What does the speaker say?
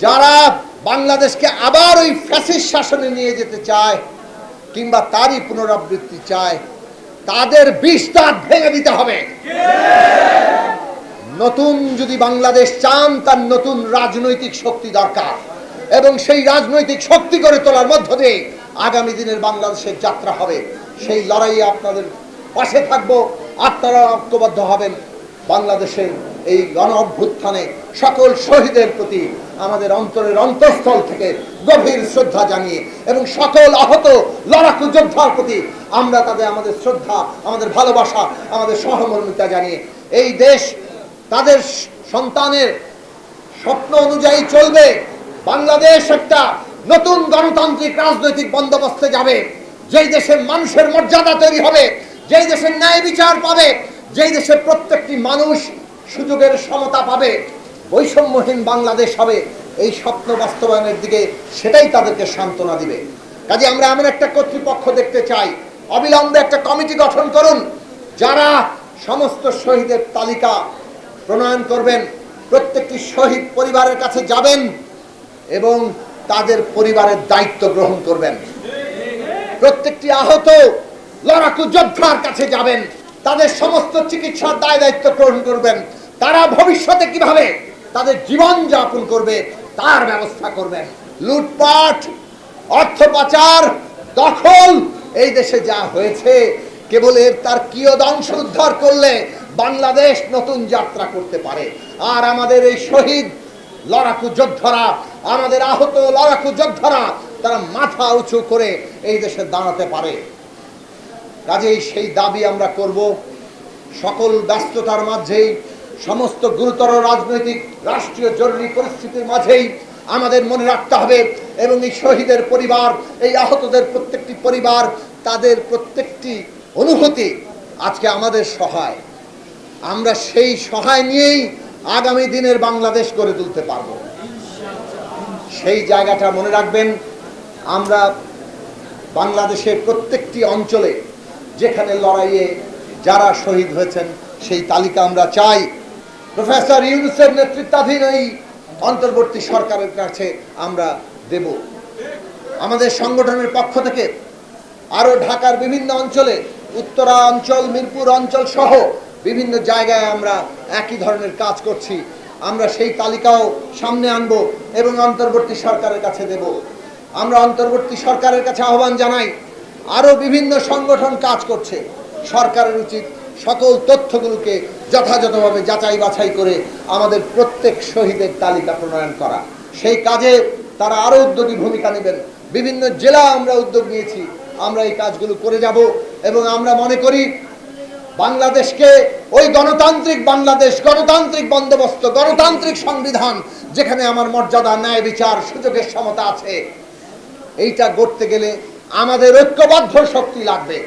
যারা বাংলাদেশকে আবার ওই ফ্যাসিস শাসনে নিয়ে যেতে চায় কিংবা তারই পুনরাবৃত্তি চায়, তাদের দাঁত ভেঙে দিতে হবে। নতুন যদি বাংলাদেশ চান, তার নতুন রাজনৈতিক শক্তি দরকার এবং সেই রাজনৈতিক শক্তি করে তোলার মধ্য দিয়ে আগামী দিনের বাংলাদেশের যাত্রা হবে। সেই লড়াইয়ে আপনাদের পাশে থাকব। আপনারা ঐক্যবদ্ধ হবেন। বাংলাদেশের এই গণ অভ্যুত্থানে সকল শহীদের প্রতি আমাদের অন্তরের অন্তঃস্থল থেকে গভীর শ্রদ্ধা জানিয়ে এবং সকল আহত লড়াকু যোদ্ধার প্রতি আমরা তাদের আমাদের শ্রদ্ধা, আমাদের ভালোবাসা, আমাদের সহমর্মিতা জানিয়ে এই দেশ তাদের সন্তানের স্বপ্ন অনুযায়ী চলবে। বাংলাদেশ একটা নতুন গণতান্ত্রিক রাজনৈতিক বন্দোবস্তে যাবে। যেই দেশের মানুষের মর্যাদা তৈরি হবে, যেই দেশের ন্যায় বিচার পাবে, যেই দেশের প্রত্যেকটি মানুষ সুযোগের সমতা পাবে। বৈষম্যহীন বাংলাদেশ হবে, এই স্বপ্ন বাস্তবায়নের দিকে সেটাই তাদেরকে সান্ত্বনা দিবে। কাজে আমরা এমন একটা কর্তৃপক্ষ দেখতে চাই, অবিলম্বে একটা কমিটি গঠন করুন, যারা সমস্ত শহীদের তালিকা প্রণয়ন করবেন, প্রত্যেকটি শহীদ পরিবারের কাছে যাবেন এবং তাদের পরিবারের দায়িত্ব গ্রহণ করবেন। প্রত্যেকটি আহত, লড়াকু যোদ্ধার কাছে যাবেন, তাদের সমস্ত চিকিৎসার দায় দায়িত্ব গ্রহণ করবেন, তারা ভবিষ্যতে কীভাবে তাদের জীবন যাপন করবে, তার ব্যবস্থা করবেন লুটপাট, অর্থ পাচার, দখল, এই দেশে যা হয়েছে, কেবল এর তার কিয়দংশ উদ্ধার করলে বাংলাদেশ নতুন যাত্রা করতে পারে? আর আমাদের এই শহীদ লড়াকু যোদ্ধারা, আমাদের আহত লড়াকু যোদ্ধারা, তারা মাথা উঁচু করে এই দেশে দাঁড়াতে পারে। কাজেই সেই দাবি আমরা করব। সকল ব্যস্ততার মাঝেই সমস্ত গুরুতর রাজনৈতিক, রাষ্ট্রীয় জরুরি পরিস্থিতির মাঝেই আমাদের মনে রাখতে হবে এবং এই শহীদের পরিবার, এই আহতদের প্রত্যেকটি পরিবার, তাদের প্রত্যেকটি অনুভূতি আজকে আমাদের সহায়। আমরা সেই সহায় নিয়েই আগামী দিনের বাংলাদেশ গড়ে তুলতে পারব। সেই জায়গাটা মনে রাখবেন, আমরা বাংলাদেশের প্রত্যেকটি অঞ্চলে যেখানে লড়াইয়ে যারা শহীদ হয়েছেন, সেই তালিকা আমরা চাই। প্রফেসর ইউনুসের নেতৃত্বাধীন এই অন্তর্বর্তী সরকারের কাছে আমরা দেব। আমাদের সংগঠনের পক্ষ থেকে আরও ঢাকার বিভিন্ন অঞ্চলে উত্তরা অঞ্চল মিরপুর অঞ্চল সহ বিভিন্ন জায়গায় আমরা একই ধরনের কাজ করছি। আমরা সেই তালিকাও সামনে আনব এবং অন্তর্বর্তী সরকারের কাছে দেব। আমরা অন্তর্বর্তী সরকারের কাছে আহ্বান জানাই, আরও বিভিন্ন সংগঠন কাজ করছে। সরকারের উচিত সকল তথ্যগুলোকে যথাযথভাবে যাচাই বাছাই করে আমাদের প্রত্যেক শহীদের তালিকা প্রণয়ন করা। সেই কাজে তারা আরও উদ্যোগী ভূমিকা নেবেন। বিভিন্ন জেলা আমরা উদ্যোগ নিয়েছি। আমরা এই কাজগুলো করে যাব এবং আমরা মনে করি বাংলাদেশকে ওই গণতান্ত্রিক বাংলাদেশ, গণতান্ত্রিক বন্দোবস্ত, গণতান্ত্রিক সংবিধান যেখানে আমার মর্যাদা, ন্যায় বিচার, সুযোগের সমতা আছে, এইটা গড়তে গেলে আমাদের ঐক্যবদ্ধ শক্তি লাগবে।